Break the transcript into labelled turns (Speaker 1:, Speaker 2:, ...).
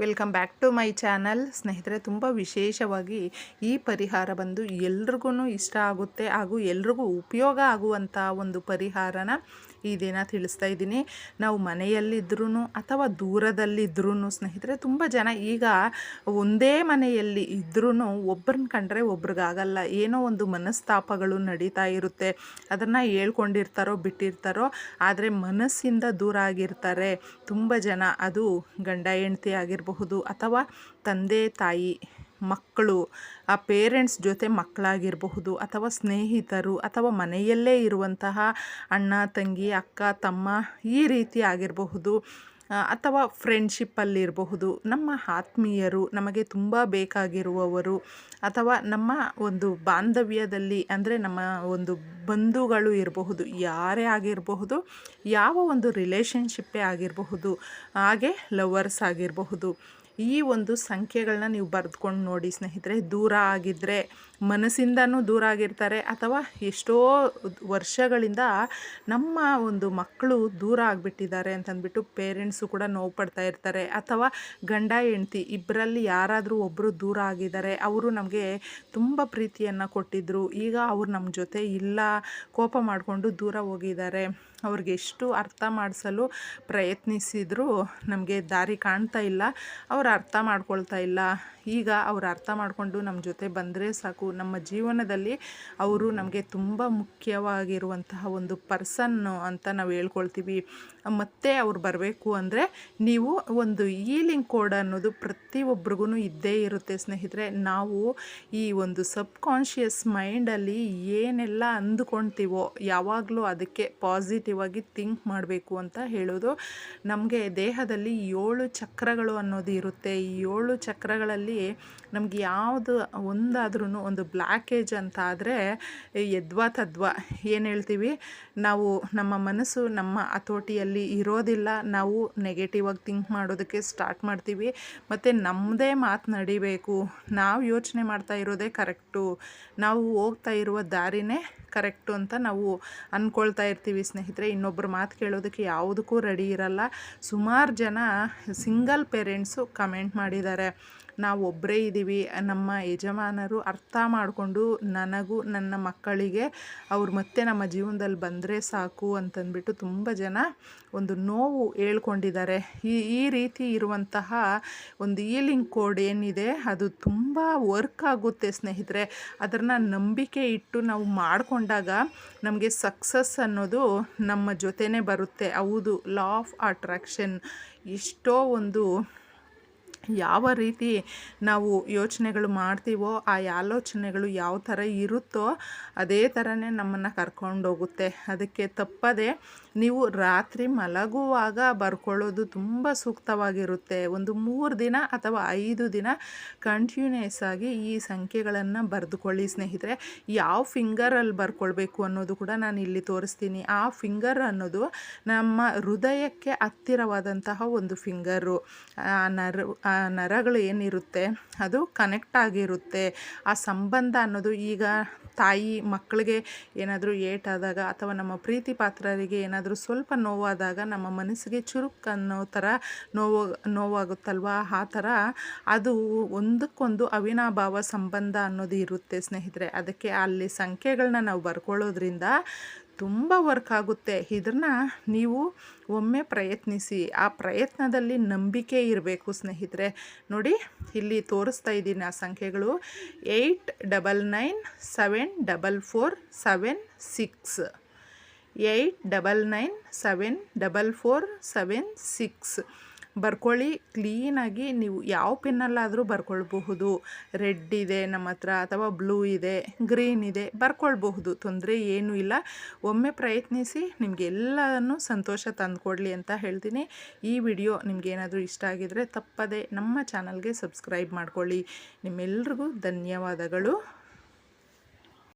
Speaker 1: Welcome back to my channel. ಸ್ನೇಹಿತರೆ, ತುಂಬ ವಿಶೇಷವಾಗಿ ಈ ಪರಿಹಾರ ಬಂದು ಎಲ್ರಿಗೂ ಇಷ್ಟ ಆಗುತ್ತೆ ಹಾಗೂ ಎಲ್ರಿಗೂ ಉಪಯೋಗ ಆಗುವಂಥ ಒಂದು ಪರಿಹಾರನ ಈ ದಿನ ತಿಳಿಸ್ತಾ ಇದ್ದೀನಿ. ನಾವು ಮನೆಯಲ್ಲಿದ್ರೂ ಅಥವಾ ದೂರದಲ್ಲಿದ್ರೂ, ಸ್ನೇಹಿತರೆ, ತುಂಬ ಜನ ಈಗ ಒಂದೇ ಮನೆಯಲ್ಲಿ ಇದ್ರೂ ಒಬ್ಬರನ್ನ ಕಂಡ್ರೆ ಒಬ್ರಿಗಾಗಲ್ಲ. ಏನೋ ಒಂದು ಮನಸ್ತಾಪಗಳು ನಡೀತಾ ಇರುತ್ತೆ. ಅದನ್ನು ಹೇಳ್ಕೊಂಡಿರ್ತಾರೋ, ಬಿಟ್ಟಿರ್ತಾರೋ, ಆದರೆ ಮನಸ್ಸಿಂದ ದೂರ ಆಗಿರ್ತಾರೆ. ತುಂಬ ಜನ ಅದು ಗಂಡ ಹೆಂಡ್ತಿ ಆಗಿರಬಹುದು ಅಥವಾ ತಂದೆ, ತಾಯಿ, ಮಕ್ಕಳು, ಆ ಪೇರೆಂಟ್ಸ್ ಜೊತೆ ಮಕ್ಕಳಾಗಿರಬಹುದು ಅಥವಾ ಸ್ನೇಹಿತರು ಅಥವಾ ಮನೆಯಲ್ಲೇ ಇರುವಂತಹ ಅಣ್ಣ, ತಂಗಿ, ಅಕ್ಕ, ತಮ್ಮ ಈ ರೀತಿ ಆಗಿರಬಹುದು. ಅಥವಾ ಫ್ರೆಂಡ್ಶಿಪ್ಪಲ್ಲಿರಬಹುದು ನಮ್ಮ ಆತ್ಮೀಯರು ನಮಗೆ ತುಂಬ ಬೇಕಾಗಿರುವವರು. ಅಥವಾ ನಮ್ಮ ಒಂದು ಬಾಂಧವ್ಯದಲ್ಲಿ ಅಂದರೆ ನಮ್ಮ ಒಂದು ಬಂಧುಗಳು ಇರಬಹುದು. ಯಾರೇ ಆಗಿರಬಹುದು, ಯಾವ ಒಂದು ರಿಲೇಷನ್ಶಿಪ್ಪೇ ಆಗಿರಬಹುದು, ಹಾಗೆ ಲವರ್ಸ್ ಆಗಿರಬಹುದು. ಈ ಒಂದು ಸಂಖ್ಯೆಗಳನ್ನ ನೀವು ಬರೆದ್ಕೊಂಡು ನೋಡಿ ಸ್ನೇಹಿತರೆ, ದೂರ ಆಗಿದ್ದರೆ ಮನಸ್ಸಿಂದನೂ ದೂರ ಆಗಿರ್ತಾರೆ ಅಥವಾ ಎಷ್ಟೋ ವರ್ಷಗಳಿಂದ ನಮ್ಮ ಒಂದು ಮಕ್ಕಳು ದೂರ ಆಗಿಬಿಟ್ಟಿದ್ದಾರೆ ಅಂತಂದ್ಬಿಟ್ಟು ಪೇರೆಂಟ್ಸು ಕೂಡ ನೋವು ಪಡ್ತಾ ಇರ್ತಾರೆ. ಅಥವಾ ಗಂಡ, ಹೆಂಡ್ತಿ ಇಬ್ಬರಲ್ಲಿ ಯಾರಾದರೂ ಒಬ್ಬರು ದೂರ ಆಗಿದ್ದಾರೆ, ಅವರು ನಮಗೆ ತುಂಬ ಪ್ರೀತಿಯನ್ನು ಕೊಟ್ಟಿದ್ದರು ಈಗ ಅವ್ರು ನಮ್ಮ ಜೊತೆ ಇಲ್ಲ, ಕೋಪ ಮಾಡಿಕೊಂಡು ದೂರ ಹೋಗಿದ್ದಾರೆ, ಅವ್ರಿಗೆ ಎಷ್ಟು ಅರ್ಥ ಮಾಡಿಸಲು ಪ್ರಯತ್ನಿಸಿದರೂ ನಮಗೆ ದಾರಿ ಕಾಣ್ತಾ ಇಲ್ಲ, ಅವ್ರು ಅರ್ಥ ಮಾಡ್ಕೊಳ್ತಾ ಇಲ್ಲ. ಈಗ ಅವ್ರು ಅರ್ಥ ಮಾಡಿಕೊಂಡು ನಮ್ಮ ಜೊತೆ ಬಂದರೆ ಸಾಕು. ನಮ್ಮ ಜೀವನದಲ್ಲಿ ಅವರು ನಮಗೆ ತುಂಬ ಮುಖ್ಯವಾಗಿರುವಂತಹ ಒಂದು ಪರ್ಸನ್ನು ಅಂತ ನಾವು ಹೇಳ್ಕೊಳ್ತೀವಿ. ಮತ್ತೆ ಅವ್ರು ಬರಬೇಕು ಅಂದರೆ ನೀವು ಒಂದು ಈಲಿಂಗ್ ಕೋಡ್ ಅನ್ನೋದು ಪ್ರತಿಯೊಬ್ಬರಿಗೂ ಇದ್ದೇ ಇರುತ್ತೆ ಸ್ನೇಹಿತರೆ. ನಾವು ಈ ಒಂದು ಸಬ್ ಕಾನ್ಷಿಯಸ್ ಮೈಂಡಲ್ಲಿ ಏನೆಲ್ಲ ಅಂದುಕೊಳ್ತೀವೋ ಯಾವಾಗಲೂ ಅದಕ್ಕೆ ಪಾಸಿಟಿವ್ ಆಗಿ ಥಿಂಕ್ ಮಾಡಬೇಕು ಅಂತ ಹೇಳೋದು ನಮಗೆ ದೇಹದಲ್ಲಿ ಏಳು ಚಕ್ರಗಳು ಅನ್ನೋದು ಇರುತ್ತೆ. ಈ ಏಳು ಚಕ್ರಗಳಲ್ಲಿ ನಮ್ಗೆ ಯಾವುದು ಒಂದಾದ್ರೂ ಒಂದು ಬ್ಲ್ಯಾಕೇಜ್ ಅಂತ ಆದರೆ ಯದ್ವಾ ತದ್ವಾ. ಏನು ಹೇಳ್ತೀವಿ? ನಾವು ನಮ್ಮ ಮನಸ್ಸು ನಮ್ಮ ಹತೋಟಿಯಲ್ಲಿ ಇರೋದಿಲ್ಲ. ನಾವು ನೆಗೆಟಿವ್ ಆಗಿ ಥಿಂಕ್ ಮಾಡೋದಕ್ಕೆ ಸ್ಟಾರ್ಟ್ ಮಾಡ್ತೀವಿ. ಮತ್ತು ನಮ್ಮದೇ ಮಾತು ನಡಿಬೇಕು. ನಾವು ಯೋಚನೆ ಮಾಡ್ತಾ ಇರೋದೇ ಕರೆಕ್ಟು ನಾವು ಹೋಗ್ತಾ ಇರುವ ದಾರಿನೇ ಕರೆಕ್ಟು ಅಂತ ನಾವು ಅಂದ್ಕೊಳ್ತಾ ಇರ್ತೀವಿ ಸ್ನೇಹಿತರೆ. ಇನ್ನೊಬ್ಬರು ಮಾತು ಕೇಳೋದಕ್ಕೆ ಯಾವುದಕ್ಕೂ ರೆಡಿ ಇರಲ್ಲ. ಸುಮಾರು ಜನ ಸಿಂಗಲ್ ಪೇರೆಂಟ್ಸು ಕಮೆಂಟ್ ಮಾಡಿದ್ದಾರೆ. ನಾವು ಒಬ್ಬರೇ ಇದ್ದೀವಿ ನಮ್ಮ ಯಜಮಾನರು ಅರ್ಥ ಮಾಡಿಕೊಂಡು ನನಗೂ ನನ್ನ ಮಕ್ಕಳಿಗೆ ಅವ್ರು ಮತ್ತೆ ನಮ್ಮ ಜೀವನದಲ್ಲಿ ಬಂದರೆ ಸಾಕು ಅಂತಂದ್ಬಿಟ್ಟು ತುಂಬ ಜನ ಒಂದು ನೋವು ಹೇಳ್ಕೊಂಡಿದ್ದಾರೆ. ಈ ಈ ರೀತಿ ಇರುವಂತಹ ಒಂದು ಈಲಿಂಗ್ ಕೋಡ್ ಏನಿದೆ, ಅದು ತುಂಬ ವರ್ಕ್ ಆಗುತ್ತೆ ಸ್ನೇಹಿತರೆ. ಅದನ್ನು ನಂಬಿಕೆ ಇಟ್ಟು ನಾವು ಮಾಡಿಕೊಂಡಾಗ ನಮಗೆ ಸಕ್ಸಸ್ ಅನ್ನೋದು ನಮ್ಮ ಜೊತೆನೇ ಬರುತ್ತೆ. ಹೌದು ಲಾ ಆಫ್ ಅಟ್ರಾಕ್ಷನ್ ಎಷ್ಟೋ ಒಂದು ಯಾವ ರೀತಿ ನಾವು ಯೋಚನೆಗಳು ಮಾಡ್ತೀವೋ, ಆ ಆಲೋಚನೆಗಳು ಯಾವ ಥರ ಇರುತ್ತೋ ಅದೇ ಥರನೇ ನಮ್ಮನ್ನು ಕರ್ಕೊಂಡೋಗುತ್ತೆ ಅದಕ್ಕೆ ತಪ್ಪದೆ ನೀವು ರಾತ್ರಿ ಮಲಗುವಾಗ ಬರ್ಕೊಳ್ಳೋದು ತುಂಬ ಸೂಕ್ತವಾಗಿರುತ್ತೆ. ಒಂದು ಮೂರು ದಿನ ಅಥವಾ ಐದು ದಿನ ಕಂಟಿನ್ಯೂಸ್ ಆಗಿ ಈ ಸಂಖ್ಯೆಗಳನ್ನು ಬರೆದುಕೊಳ್ಳಿ ಸ್ನೇಹಿತರೆ. ಯಾವ ಫಿಂಗರಲ್ಲಿ ಬರ್ಕೊಳ್ಬೇಕು ಅನ್ನೋದು ಕೂಡ ನಾನು ಇಲ್ಲಿ ತೋರಿಸ್ತೀನಿ. ಆ ಫಿಂಗರ್ ಅನ್ನೋದು ನಮ್ಮ ಹೃದಯಕ್ಕೆ ಹತ್ತಿರವಾದಂತಹ ಒಂದು ಫಿಂಗರು ಆ ನರಗಳು ಏನಿರುತ್ತೆ, ಅದು ಕನೆಕ್ಟ್ ಆಗಿರುತ್ತೆ. ಆ ಸಂಬಂಧ ಅನ್ನೋದು ಈಗ ತಾಯಿ ಮಕ್ಕಳಿಗೆ ಏನಾದರೂ ಏಟಾದಾಗ ಅಥವಾ ನಮ್ಮ ಪ್ರೀತಿ ಪಾತ್ರರಿಗೆ ಏನಾದರೂ ಸ್ವಲ್ಪ ನೋವಾದಾಗ ನಮ್ಮ ಮನಸ್ಸಿಗೆ ಚುರುಕು ಅನ್ನೋ ಥರ ನೋವು, ನೋವಾಗುತ್ತಲ್ವ? ಆ ಥರ ಅದು ಒಂದಕ್ಕೊಂದು ಅವಿನಾಭಾವ ಸಂಬಂಧ ಅನ್ನೋದು ಇರುತ್ತೆ ಸ್ನೇಹಿತರೆ. ಅದಕ್ಕೆ ಅಲ್ಲಿ ಸಂಖ್ಯೆಗಳನ್ನ ನಾವು ಬರ್ಕೊಳ್ಳೋದ್ರಿಂದ ತುಂಬ ವರ್ಕ್ ಆಗುತ್ತೆ. ಇದನ್ನ ನೀವು ಒಮ್ಮೆ ಪ್ರಯತ್ನಿಸಿ, ಆ ಪ್ರಯತ್ನದಲ್ಲಿ ನಂಬಿಕೆ ಇರಬೇಕು ಸ್ನೇಹಿತರೆ. ನೋಡಿ, ಇಲ್ಲಿ ತೋರಿಸ್ತಾ ಇದ್ದೀನಿ ಆ ಸಂಖ್ಯೆಗಳು. Eight double nine seven double four seven six. Eight double nine seven double four seven six. ಬರ್ಕೊಳ್ಳಿ. ಕ್ಲೀನಾಗಿ ನೀವು ಯಾವ ಪೆನ್ನಲ್ಲಾದರೂ ಬರ್ಕೊಳ್ಬಹುದು. ರೆಡ್ ಇದೆ ನಮ್ಮ ಹತ್ರ ಅಥವಾ ಬ್ಲೂ ಇದೆ, ಗ್ರೀನ್ ಇದೆ, ಬರ್ಕೊಳ್ಬಹುದು. ತೊಂದರೆ ಏನೂ ಇಲ್ಲ. ಒಮ್ಮೆ ಪ್ರಯತ್ನಿಸಿ ನಿಮಗೆ ಎಲ್ಲನೂ ಸಂತೋಷ ತಂದುಕೊಡ್ಲಿ ಅಂತ ಹೇಳ್ತೀನಿ. ಈ ವಿಡಿಯೋ ನಿಮಗೇನಾದರೂ ಇಷ್ಟ ಆಗಿದರೆ ತಪ್ಪದೆ ನಮ್ಮ ಚಾನಲ್ಗೆ ಸಬ್ಸ್ಕ್ರೈಬ್ ಮಾಡ್ಕೊಳ್ಳಿ. ನಿಮ್ಮೆಲ್ರಿಗೂ ಧನ್ಯವಾದಗಳು.